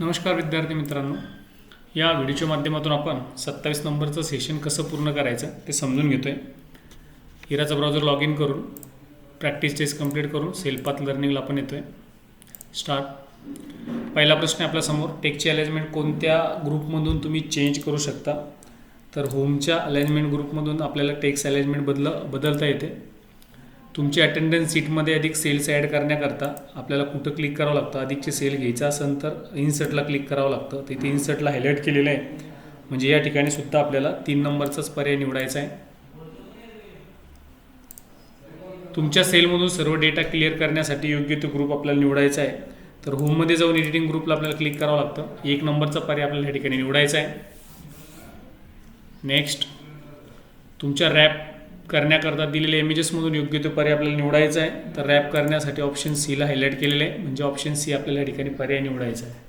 नमस्कार विद्यार्थी मित्रांनो. या व्हिडिओच्या माध्यमातून आपण सत्तावीस नंबरचं सेशन कसं पूर्ण करायचं ते समजून घेतो आहे हिराचा ब्राउझर लॉग इन करून प्रॅक्टिस टेस्ट कंप्लीट करून सेल्पात लर्निंगला आपण येतो आहे स्टार्ट पहिला प्रश्न आहे आपल्यासमोर टेकची अलाइनमेंट कोणत्या ग्रुपमधून तुम्ही चेंज करू शकता? तर होमच्या अलाइनमेंट ग्रुपमधून आपल्याला टेक्स अलाइनमेंट बदल बदलता येते. तुमची अटेंडन्स सीटमध्ये अधिक सेल्स ॲड करण्याकरता आपल्याला कुठं क्लिक करावं लागतं? अधिकचे सेल घ्यायचं असेल तर इन्सर्टला क्लिक करावं लागतं. तिथे इन्सर्टला हायलाईट केलेलं आहे. म्हणजे या ठिकाणी सुद्धा आपल्याला तीन नंबरचाच पर्याय निवडायचा आहे. तुमच्या सेलमधून सर्व डेटा क्लिअर करण्यासाठी योग्य तो ग्रुप आपल्याला निवडायचा आहे. तर होममध्ये जाऊन एडिटिंग ग्रुपला आपल्याला क्लिक करावं लागतं. एक नंबरचा पर्याय आपल्याला या ठिकाणी निवडायचा आहे. नेक्स्ट तुमच्या रॅप करण्याकरता दिलेल्या इमेजेसमधून योग्य तो पर्याय आपल्याला निवडायचा आहे. तर रॅप करण्यासाठी ऑप्शन सीला हायलाईट केलेलं आहे. म्हणजे ऑप्शन सी आपल्याला या ठिकाणी पर्याय निवडायचा आहे.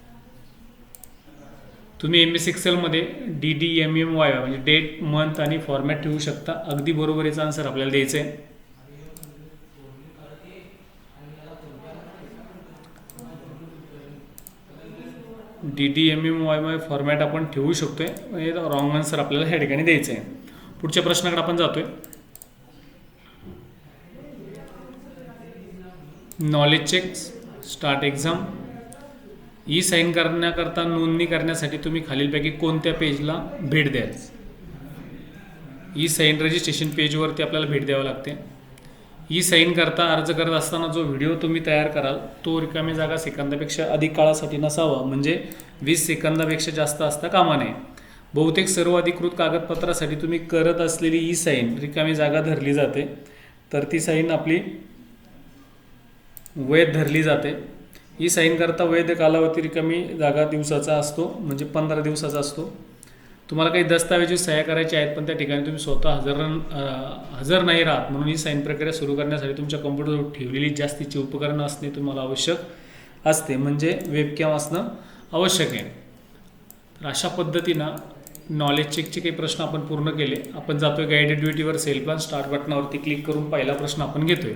तुम्ही एम एस एक्सेलमध्ये D D M M Y म्हणजे डेट मंथ आणि फॉर्मॅट ठेवू शकता. अगदी बरोबर याचा आन्सर आपल्याला द्यायचं आहे. D D M M Y Y format आपण ठेवू शकतो म्हणजे रॉंग आन्सर आपल्याला ह्या ठिकाणी द्यायचं आहे. पुढच्या प्रश्नाकडे आपण जातो आहे knowledge check start exam e sign करण्याकरता नोंदणी करण्यासाठी तुम्ही खालीलपैकी कोणत्या पेजला भेट द्याल? ई साईन रजिस्ट्रेशन पेजवरती आपल्याला भेट द्यावं लागते. ई साईन करता अर्ज करत असताना जो व्हिडिओ तुम्ही तयार कराल तो रिकामी जागा सेकंदापेक्षा अधिक काळासाठी नसावा. म्हणजे वीस सेकंदापेक्षा जास्त असता कामा नये. बहुतेक सर्व अधिकृत कागदपत्रासाठी तुम्ही करत असलेली ई साईन रिकामी जागा धरली जाते. तर ती साईन आपली वैध धरली जाते. ही साईन करता वैध कालावधी रिकामी जागा दिवसाचा असतो म्हणजे पंधरा दिवसाचा असतो. तुम्हाला काही दस्तावेजी सह्या करायचे आहेत पण त्या ठिकाणी तुम्ही स्वतः हजर हजर नाही राहत म्हणून ही साईन प्रक्रिया सुरू करण्यासाठी तुमच्या कम्प्युटरवर ठेवलेली जास्तीची उपकरणं असणे तुम्हाला आवश्यक असते म्हणजे वेबकॅम असणं आवश्यक आहे. तर अशा पद्धतीनं नॉलेज चेकचे काही प्रश्न आपण पूर्ण केले. आपण जातोय गाईडेड ड्युटीवर सेल प्लॅन स्टार्ट बटनावरती क्लिक करून पहिला प्रश्न आपण घेतोय.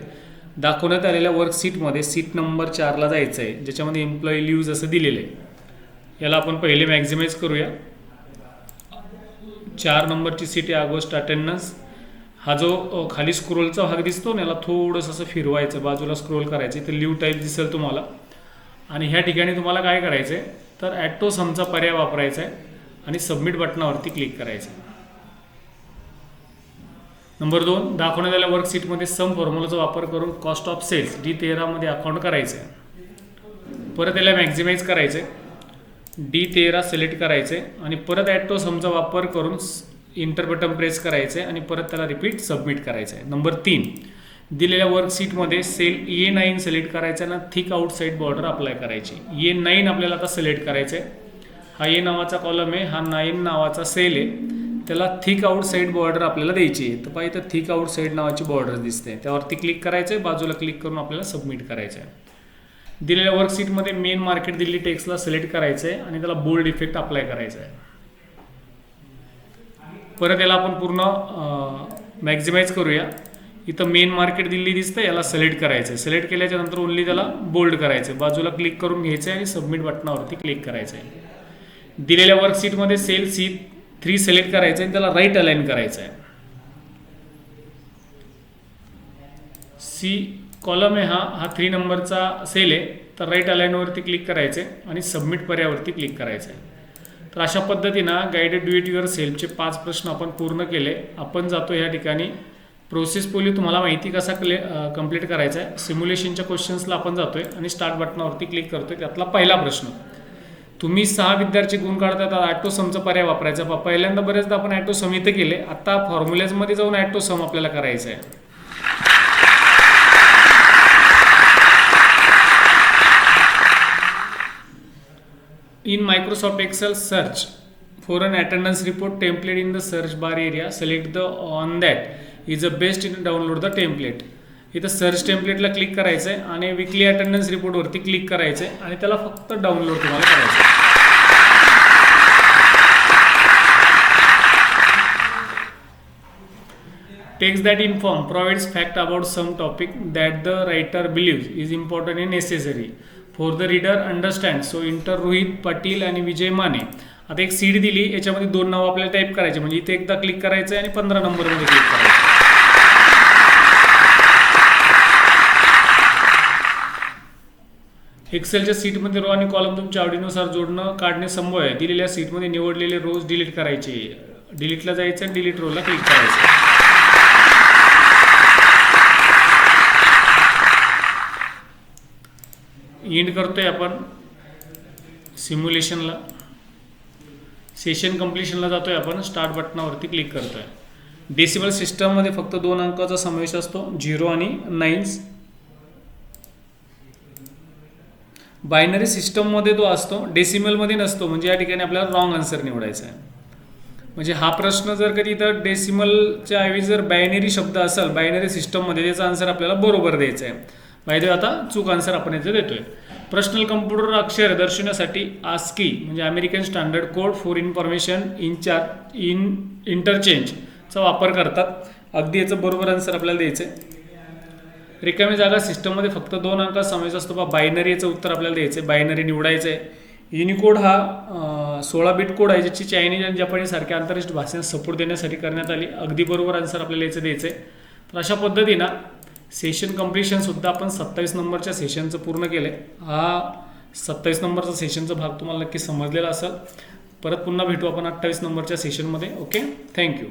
दाखवण्यात आलेल्या वर्कशीटमध्ये सीट नंबर चारला जायचं आहे ज्याच्यामध्ये एम्प्लॉई लिव्ज असं दिलेलं आहे. याला आपण पहिले मॅक्झिमाइज करूया. चार नंबरची सीट आहे ऑगस्ट अटेंडन्स हा जो खाली स्क्रोलचा भाग दिसतो ना याला थोडंसं असं फिरवायचं बाजूला स्क्रोल करायचं तर लिव्ह टाईप दिसेल तुम्हाला. आणि ह्या ठिकाणी तुम्हाला काय करायचं आहे तर ॲटो समचा पर्याय वापरायचा आहे आणि सबमिट बटनावरती क्लिक करायचं आहे नंबर दोन दाखवण्यात आलेल्या वर्कशीटमध्ये सम फॉर्म्युलाचा वापर करून कॉस्ट ऑफ सेल्स डी तेरामध्ये अकाउंट करायचं. आहे परत याला मॅक्झिमाइज करायचं. आहे डी तेरा सिलेक्ट करायचे आणि परत ॲटो समचा वापर करून इंटर बटन प्रेस करायचे आणि परत त्याला रिपीट सबमिट करायचं. आहे नंबर तीन दिलेल्या वर्कशीटमध्ये सेल ए नाईन सिलेक्ट करायचा ना थिक आउटसाईड बॉर्डर अप्लाय करायची. E ए नाईन आपल्याला आता सिलेक्ट करायचं. E आहे हा ए नावाचा कॉलम आहे हा नाईन नावाचा सेल आहे. त्याला थिक आउटसाईड बॉर्डर आपल्याला द्यायची आहे. तर पाहि तर थिक आउटसाईड नावाची बॉर्डर दिसते. त्यावरती क्लिक करायचं आहे बाजूला क्लिक करून आपल्याला सबमिट करायचं आहे दिलेल्या वर्कशीटमध्ये मेन मार्केट दिल्ली टेक्सला सिलेक्ट करायचं आहे आणि त्याला बोल्ड इफेक्ट अप्लाय करायचा आहे परत याला आपण पूर्ण मॅक्झिमाइज करूया. इथं मेन मार्केट दिल्ली दिसतं याला सिलेक्ट करायचं आहे सिलेक्ट केल्याच्यानंतर ओनली त्याला बोल्ड करायचं आहे बाजूला क्लिक करून घ्यायचं आहे आणि सबमिट बटनावरती क्लिक करायचं आहे दिलेल्या वर्कशीटमध्ये सेल सी थ्री सिलेक्ट करायचं आहे आणि त्याला राईट अलाईन करायचं आहे सी कॉलम आहे हा हा थ्री नंबरचा सेल आहे तर राईट अलाईनवरती क्लिक करायचं आहे आणि सबमिट पर्यावरती क्लिक करायचं आहे तर अशा पद्धतीनं गायडेड डू इट युअर सेल्फचे पाच प्रश्न आपण पूर्ण केले. आपण जातो या ठिकाणी. प्रोसेस पोली तुम्हाला माहिती कसा क्ले कंप्लीट करायचा आहे सिम्युलेशनच्या क्वेश्चन्सला आपण जातो आहे आणि स्टार्ट बटनावरती क्लिक करतो आहे त्यातला पहिला प्रश्न. तुम्ही सहा विद्यार्थी गुण काढतात ॲटो समचा पर्याय वापरायचा बा पहिल्यांदा बरेचदा आपण ॲटो सम इथे केले आता फॉर्म्युलेजमध्ये जाऊन ॲटो सम आपल्याला करायचं आहे in Microsoft Excel search for an attendance report template in the search bar area. Select the on that is the best in download the template. इथं सर्च टेम्पलेटला क्लिक करायचं आहे आणि विकली अटेंडन्स रिपोर्टवरती क्लिक करायचं आहे आणि त्याला फक्त डाउनलोड तुम्हाला करायचं आहे Text that inform provides fact about some topic that the writer believes is important and necessary. For the reader understand so inter Rohit Patil आणि विजय माने आता एक सीट दिली याच्यामध्ये दोन नावं आपल्याला टाईप करायचे. म्हणजे इथे एकदा क्लिक करायचं आहे आणि पंधरा नंबरमध्ये क्लिक करायचं. एक्सेलच्या सीटमध्ये रो आणि कॉलम तुमच्या आवडीनुसार जोडणं काढणे संभव आहे. दिलेल्या सीटमध्ये निवडलेले रोज डिलीट करायचे. डिलीटला जायचं आणि डिलीट रोला क्लिक करायचं. एंड करतोय आपण सिम्युलेशनला सेशन कम्प्लिशनला जातोय आपण स्टार्ट बटनावरती क्लिक करतो आहे डेसिमल सिस्टममध्ये फक्त दोन अंकाचा समावेश असतो झिरो आणि नाईन्स बायनरी सिस्टममध्ये तो असतो डेसिमलमध्ये नसतो म्हणजे या ठिकाणी आपल्याला रॉंग आन्सर निवडायचा आहे. म्हणजे हा प्रश्न जर कधी इथं डेसिमलच्या ऐवजी जर बायनरी शब्द असेल बायनरी सिस्टममध्ये त्याचा आन्सर आपल्याला बरोबर द्यायचा आहे. माहिती आता चूक आन्सर आपण याचं देतोय. पर्सनल कम्प्युटर अक्षर दर्शवण्यासाठी आस्की म्हणजे American standard code for information इनचार in इंटरचेंजचा वापर करतात. अगदी याचं बरोबर आन्सर आपल्याला द्यायचं आहे रिकामी जागा सिस्टममध्ये फक्त दोन अंक समावेश असतो बा. बायनरी याचं उत्तर आपल्याला द्यायचं आहे बायनरी निवडायचं आहे युनिकोड हा सोळा बिट कोड आहे ज्याची चायनीज आणि जपानी सारख्या आंतरराष्ट्रीय भाषांना सपोर्ट देण्यासाठी करण्यात आली. अगदी बरोबर आन्सर आपल्याला याचं द्यायचं आहे तर अशा पद्धतीनं सेशन कम्प्लिशनसुद्धा आपण सत्तावीस नंबरच्या सेशनचं पूर्ण केलं आहे हा सत्तावीस नंबरचा सेशनचा भाग तुम्हाला नक्की समजलेला असेल. परत पुन्हा भेटू आपण अठ्ठावीस नंबरच्या सेशनमध्ये ओके थँक्यू